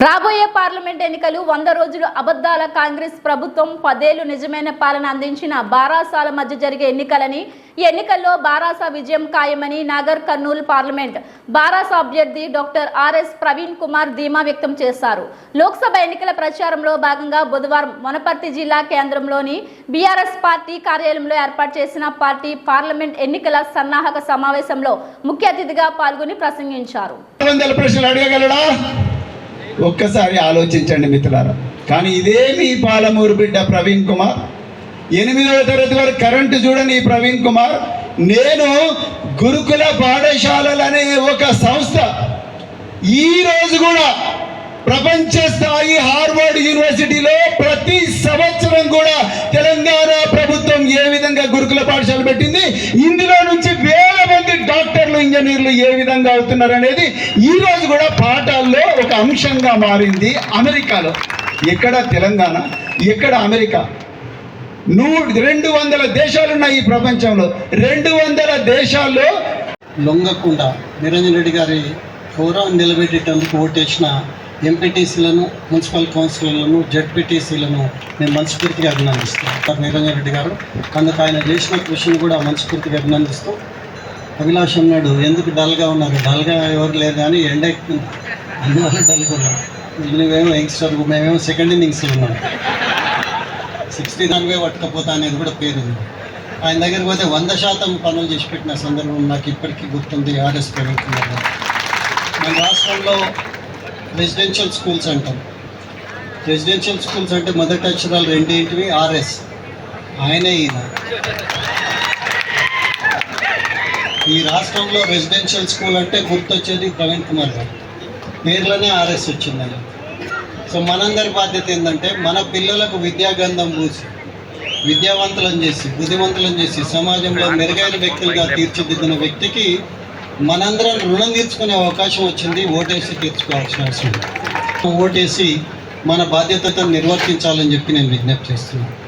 రాబోయే పార్లమెంట్ ఎన్నికలు వంద రోజులు అబద్ధాల కాంగ్రెస్ ప్రభుత్వం పదేళ్ళు నిజమైన పాలన అందించిన బారాసాల మధ్య జరిగే ఎన్నికలని ఈ ఎన్నికల్లో బారాసా విజయం ఖాయమని నాగర్ కర్నూలు పార్లమెంట్ బారాసా అభ్యర్థి డాక్టర్ ఆర్ఎస్ ప్రవీణ్ కుమార్ ధీమా వ్యక్తం చేశారు. లోక్సభ ఎన్నికల ప్రచారంలో భాగంగా బుధవారం వనపర్తి జిల్లా కేంద్రంలోని బీఆర్ఎస్ పార్టీ కార్యాలయంలో ఏర్పాటు చేసిన పార్టీ పార్లమెంట్ ఎన్నికల సన్నాహక సమావేశంలో ముఖ్య అతిథిగా పాల్గొని ప్రసంగించారు. ఒక్కసారి ఆలోచించండి మిత్రులారా. కానీ ఇదే మీ పాలమూరు బిడ్డ ప్రవీణ్ కుమార్? ఎనిమిదవ తరగతి వరకు కరెంటు చూడని ఈ ప్రవీణ్ కుమార్. నేను గురుకుల పాఠశాలలనే ఒక సంస్థ. ఈ రోజు కూడా ప్రపంచ స్థాయి హార్వర్డ్ యూనివర్సిటీలో ప్రతి సంవత్సరం కూడా తెలంగాణ ప్రభుత్వం ఏ విధంగా గురుకుల పాఠశాల పెట్టింది? ఇందులో నుంచి ఇంజనీర్లు ఏ విధంగా అవుతున్నారు అనేది ఈ రోజు కూడా పాఠాల్లో ఒక అంశంగా మారింది అమెరికాలో. ఎక్కడ తెలంగాణ? ఎక్కడ అమెరికా? నూ రెండు వందల దేశాలు ఉన్నాయి ఈ ప్రపంచంలో. రెండు వందల దేశాల్లో లొంగకుండా నిరంజన్ రెడ్డి గారి గౌరవం నిలబెట్టేటందుకు ఓటేసిన ఎంపీటీసీలను మున్సిపల్ కౌన్సిలర్లను జడ్పీటీసీలను నేను మనస్ఫూర్తిగా అభినందిస్తాను నిరంజన్ రెడ్డి గారు. అందుకు ఆయన చేసిన కృషిని కూడా మనస్ఫూర్తిగా అభినందిస్తూ అభిలాష్ అన్నాడు ఎందుకు డల్గా ఉన్నారు? డల్గా ఎవరు లేరు కానీ ఎండ ఎక్కుతుంది. అందువల్ల డల్గా ఉన్నారు నువ్వేమో యంగ్స్టర్ మేమేమో సెకండ్ ఇన్నింగ్స్లో ఉన్నాం. సిక్స్టీ దానివే పట్టకపోతా అనేది కూడా పేరు ఆయన దగ్గరికి పోతే వంద శాతం పనులు చేసి పెట్టిన సందర్భం నాకు ఇప్పటికీ గుర్తుంది ఆర్ఎస్ ప్రవీణ్ కుమార్ మన రాష్ట్రంలో రెసిడెన్షియల్ స్కూల్స్ అంటాం. రెసిడెన్షియల్ స్కూల్స్ అంటే మొదటి అక్షరాలు రెండింటివి? ఆర్ఎస్. ఆయనే ఈయన. ఈ రాష్ట్రంలో రెసిడెన్షియల్ స్కూల్ అంటే గుర్తొచ్చేది ప్రవీణ్ కుమార్ గారు. పేర్లోనే ఆర్ఎస్ వచ్చిందని సో మనందరి బాధ్యత ఏంటంటే మన పిల్లలకు విద్యాగంధం పూసి విద్యావంతులను చేసి బుద్ధిమంతులను చేసి సమాజంలో మెరుగైన వ్యక్తులుగా తీర్చిదిద్దిన వ్యక్తికి మనందరం రుణం తీర్చుకునే అవకాశం వచ్చింది. ఓటేసి తీర్చుకోవాల్సిన అవసరం ఉంది. ఓటేసి మన బాధ్యతను నిర్వర్తించాలని చెప్పి నేను విజ్ఞప్తి చేస్తున్నాను.